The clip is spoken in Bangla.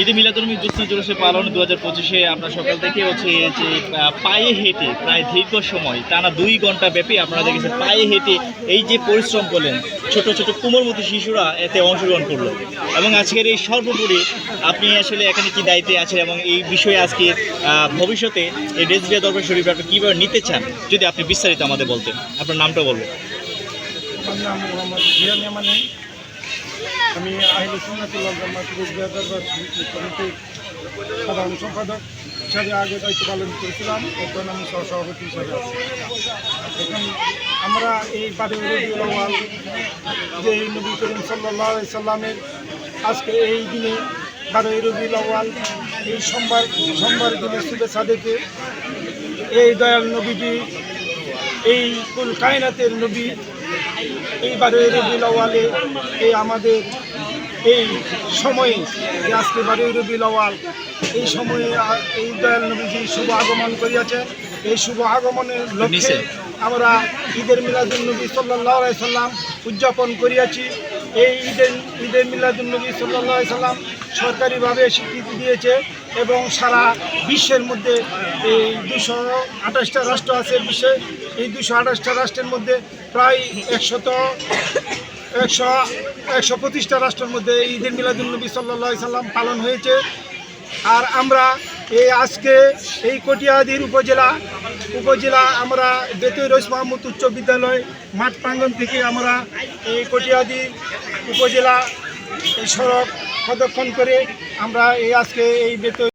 ঈদে মিলাদুলমি জ্যোৎস্না জুলুসে পালন দু হাজার পঁচিশে আমরা সকাল থেকে হচ্ছে যে পায়ে হেঁটে প্রায় দীর্ঘ সময়, টানা দুই ঘণ্টা ব্যাপী আপনারা দেখেছেন পায়ে হেঁটে এই যে পরিশ্রম করলেন, ছোট ছোট কুমোরমতি শিশুরা এতে অংশগ্রহণ করল। এবং আজকের এই সর্বোপরি আপনি আসলে এখানে কি দায়িত্বে আছেন এবং এই বিষয়ে আজকে ভবিষ্যতে এই রেজবিয়া দরবার শরীফ আপনি কীভাবে নিতে চান, যদি আপনি বিস্তারিত আমাদের বলতেন। আপনার নামটা বলবেন। আমি আহিল সুন্নাতুল্লাহ দরবার কমিটির সাধারণ সম্পাদক হিসাবে আগে দায়িত্ব পালন করেছিলাম। এখন আমি সহসভাপতি হিসাবে আছি। এখন আমরা এই বাদে রবিউল আউয়াল যে এই নবী করিম সাল্লাহ সাল্লামের আজকে এই দিনে বারোই রবিউল আউয়াল এই সোমবার সোমবার দিনে শুভেচ্ছা দেখে এই দয়াল নবীজি, এই কুল কায়নাতের নবী এই রবিউল আওয়ালে এই আমাদের এই সময়ে যে আজকে বারোই রবিউল আওয়াল এই সময়ে এই দয়াল নবীজি শুভ আগমন করিয়াছেন এই শুভ আগমনের লক্ষ্যে আমরা ঈদের মিলাদুল নবী সাল্লাহ সাল্লাম উদযাপন করিয়াছি। এই ঈদের ঈদের মিলাদুল নবী সাল্লাহ সাল্লাম সরকারিভাবে স্বীকৃতি দিয়েছে। এবং সারা বিশ্বের মধ্যে এই দুশো আঠাশটা রাষ্ট্র আছে বিশ্বে। এই দুশো আঠাশটা রাষ্ট্রের মধ্যে প্রায় একশত, একশো একশো পঁচিশটা রাষ্ট্রের মধ্যে ঈদের মিলাদুল নবী সাল্লাহ সাল্লাম পালন হয়েছে। আর আমরা এই আজকে এই কটিয়াদির উপজেলা উপজেলা আমরা বেতই রইস মাহমুদ উচ্চ বিদ্যালয় মাঠ প্রাঙ্গণ থেকে আমরা এই কটিয়াদি উপজেলা সড়ক প্রদক্ষণ করে আমরা এই আজকে এই বেতই